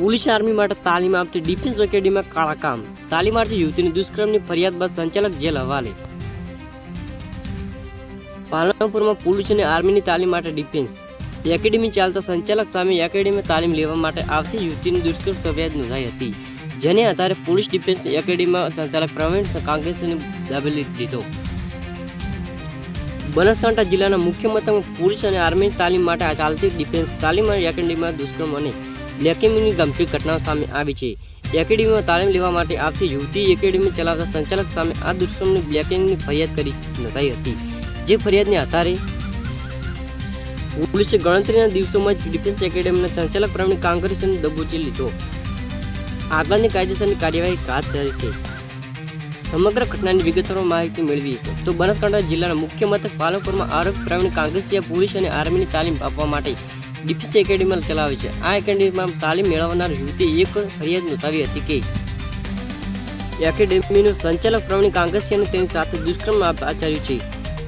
Police army માટે તાલીમ આપતી ડિફેન્સ એકેડમીમાં કાળા કામ. તાલીમાર્થી યુવતીની દુષ્કર્મની ફરિયાદ બાદ સંચાલક જેલ હવાલે. પાલનપુરમાં પોલીસ અને આર્મીની તાલીમ માટે ડિફેન્સ. એકેડેમી ચાલતા સંચાલક સામે એકેડેમી તાલીમ લેવા માટે આવતી યુવતીની દુષ્કર્મ ફરિયાદ નોંધાઈ હતી, જેને આધારે પોલીસ ડિફેન્સ એકેડમીમાં સંચાલક પ્રવીણ કાંગ્રેસને દાબેલી લીધો બનાસકાંઠા જિલ્લાના મુખ્ય મથકમાં પોલીસ અને આર્મીની તાલીમ માટે ચાલતી ડિફેન્સ તાલીમ અને એકેડેમીમાં દુષ્કર્મ અને લેકેમીની ગંભીર ઘટનાઓ સામે આવી છે. એકેડમીમાં તાલીમ લેવા માટે આવતી યુવતી એકેડમી ચલાવતા સંચાલક સામે આ દુષ્કર્મની બ્લેકિંગની ફરિયાદ કરી નોંધાઈ હતી. જે ફરિયાદને આધારે પોલીસે ગણતરીના દિવસોમાં જ ડિફેન્સ એકેડેમીના સંચાલક પ્રવીણ કાંગ્રેસને દબોચી લીધો. આગળની કાયદેસરની કાર્યવાહી હાથ ધરી છે. સમગ્ર ઘટનાની વિગતવાર માહિતી મેળવી તો બનાસકાંઠા જિલ્લાના મુખ્ય મથક પાલનપુરમાં આરોપી પ્રવીણ કાંગ્રેસીએ પોલીસ અને આર્મીની તાલીમ આપવા માટે ડિફેન્સ એકેડેમીમાં ચલાવે છે. આ એકેડેમીમાં તાલીમ મેળવનાર યુવતી એક ફરિયાદ નોંધાવી હતી કે એકેડમીનું સંચાલક પ્રવીણ કાંગ્રેસી તેની સાથે દુષ્કર્મ આચર્યું છે.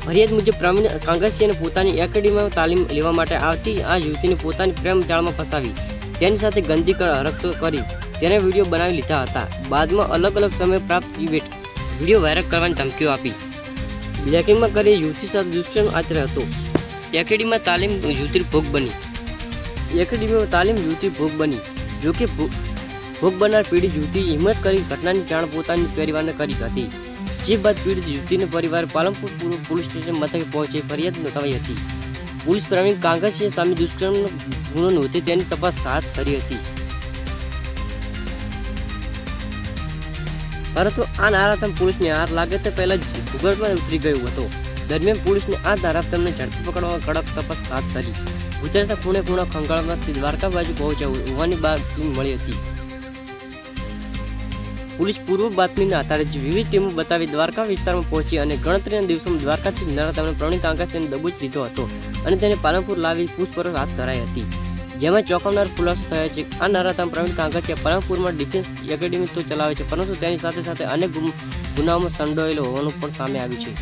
ફરિયાદ મુજબ પ્રવીણ કાંગ્રેસીને પોતાની એકેડેમીમાં તાલીમ લેવા માટે આવતી આ યુવતીને પોતાની પ્રેમ જાળમાં ફસાવી, તેની સાથે ગંદી હરકતો કરી, તેને વીડિયો બનાવી લીધા હતા. બાદમાં અલગ અલગ સમયે પ્રાપ્ત ઇવેન્ટ વીડિયો વાયરલ કરવાની ધમકીઓ આપી. બ્લેકિંગમાં કરી યુવતી સાથે દુષ્કર્મ આચર્યો હતો. એકેડમીમાં તાલીમ યુવતી ભોગ બની. એકેડમીમાં તાલીમ યુવતી ભોગ બની જોકે ભોગ બનનાર પીડિત યુવતી હિંમત કરી ઘટનાની જાણ પોતાની પરિવારને કરી હતી. જે બાદ પીડિત યુવતીનો પરિવાર પાલનપુર પૂર્વ પોલીસ સ્ટેશન મથકે પહોંચી ફરિયાદ નોંધાવી હતી. પોલીસ પ્રવીણ કાંગસિયા સામે દુષ્કર્મનો ગુનો નોંધી તેની તપાસ હાથ ધરી હતી. પરંતુ આ નારાધમ પોલીસને હાર લાગે તે પહેલા જ ભૂગર્ભમાં ઉતરી ગયું હતું. દરમિયાન પોલીસને આ ધારાધમને ઝડપી પકડવા કડક તપાસ હાથ ધરી. ગુજરાતના ખૂણે ખૂણા ખંગાળમાંથી દ્વારકા બાજુ પહોંચ્યા હોવાની બાતમી મળી હતી. પોલીસ પૂર્વ બાતમીના આધારે વિવિધ ટીમો બતાવી દ્વારકા વિસ્તારમાં પહોંચી અને ગણતરીના દિવસોમાં દ્વારકાથી નરાધમને પ્રણીત આકાશને દબોચ લીધો હતો અને તેને પાલનપુર લાવી પૂછપરછ હાથ ધરાઈ હતી. જેમાં ચોંકાવનાર ખુલાસો થયો છે આ નરાતામ પ્રવીણ કાંગચિયા પાલનપુરમાં ડિફેન્સ એકેડેમી તો ચલાવે છે, પરંતુ તેની સાથે સાથે અનેક ગુનાઓમાં સંડોયેલો હોવાનું પણ સામે આવ્યું છે.